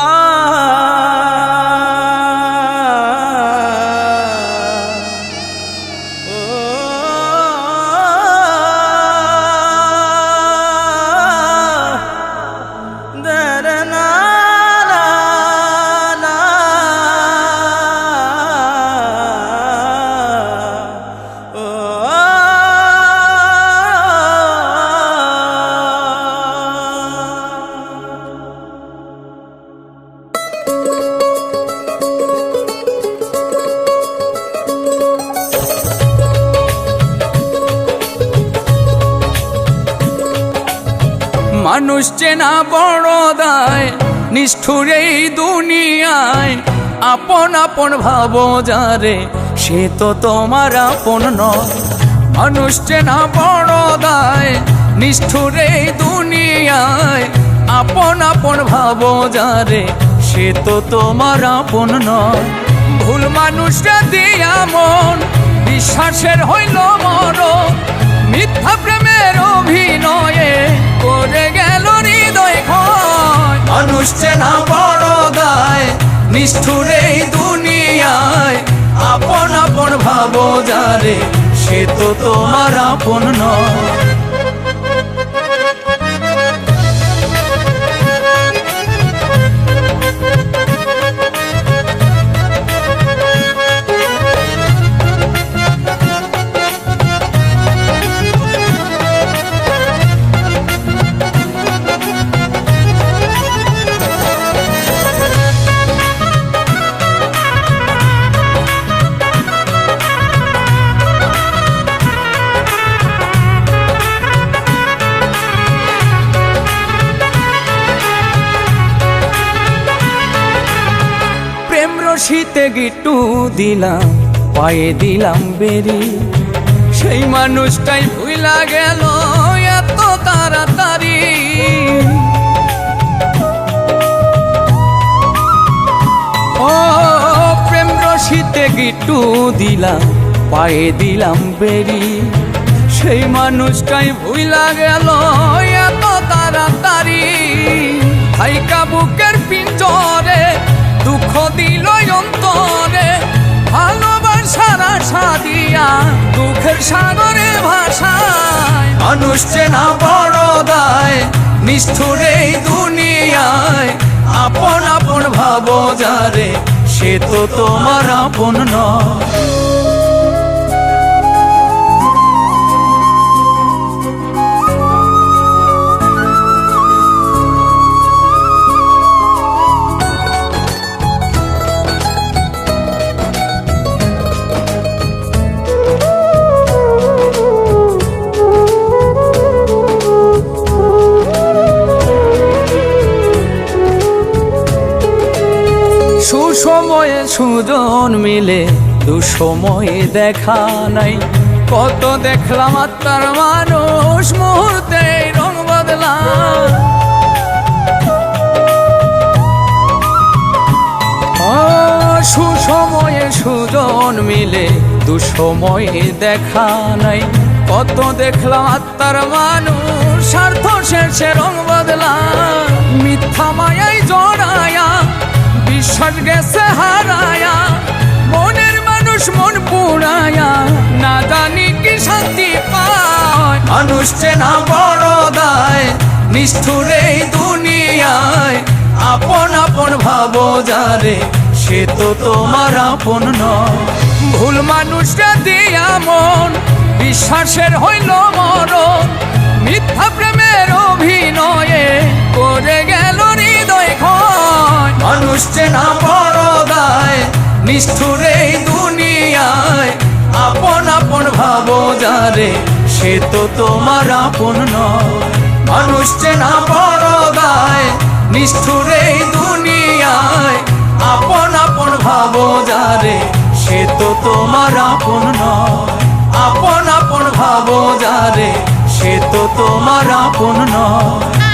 Oh. মানুষ চেনা বড় দায়, নিষ্ঠুর এই দুনিয়ায়। আপন আপন ভাব যারে, সে তো তোমার আপন নয়। মানুষ চেনা বড় দায়, নিষ্ঠুর এই দুনিয়ায়। আপন আপন ভাব যারে, সে তো তোমার আপন নয়। ভুল মানুষটা দিয়া মন বিশ্বাসের হইল মরণ। মিথ্যা প্রেমের মানুষ চেনা বড় দায় নিষ্ঠুর এই দুনিয়ায়। আপন আপন ভাব যারে, সে তো তোমার আপন নয়। রশিতে গিটু দিলাম, পায়ে দিলাম বেরি। সেই মানুষটাই ভুইলা গেল এত তাড়াতাড়ি। ও, প্রেম রশিতে গিটু দিলাম, পায়ে দিলাম বেরি। সেই মানুষটাই ভুইলা গেল এত তাড়াতাড়ি। হাইকা বুকের পিঞ্জরে দুঃখ দিল অন্তরে, ভালোবাসার আশা দিয়া দুঃখের সাগরে ভাষায় মানুষ চেনা বড় দায়, নিষ্ঠুর এই দুনিয়ায়। আপন আপন ভাব যারে, সে তো তোমার আপন নয়। সুসময়ে সুজন মিলে দুসময়ে দেখা নাই। কত দেখলাম আত্মার মানুষ মুহূর্তে রং বদলা। সুসময়ে সুজন মিলে দুসময়ে দেখা নাই। কত দেখলাম আত্মার মানুষ, স্বার্থ শেষে রং বদলা। মিথ্যা মায়াই জড়ায়া মানুষ চেনা বড় দায়, নিষ্ঠুর এই দুনিয়ায়। আপন আপন ভাব যারে, সে তো তোমার আপন ভুল মানুষটা দিয়া মন বিশ্বাসের হইল মরণ। মিথ্যা প্রেমের অভিনয়ে করে গেল হৃদয় মানুষ চেনা বড় দায়, নিষ্ঠুর ভাব যারে, সে তো তোমার আপন মানুষ চেনা বড় দায় নিষ্ঠুর দুনিয়ায়। আপন আপন ভাব যারে, সে তো তোমার আপন আপন আপন ভাব যারে, সে তো তোমার আপন নয়।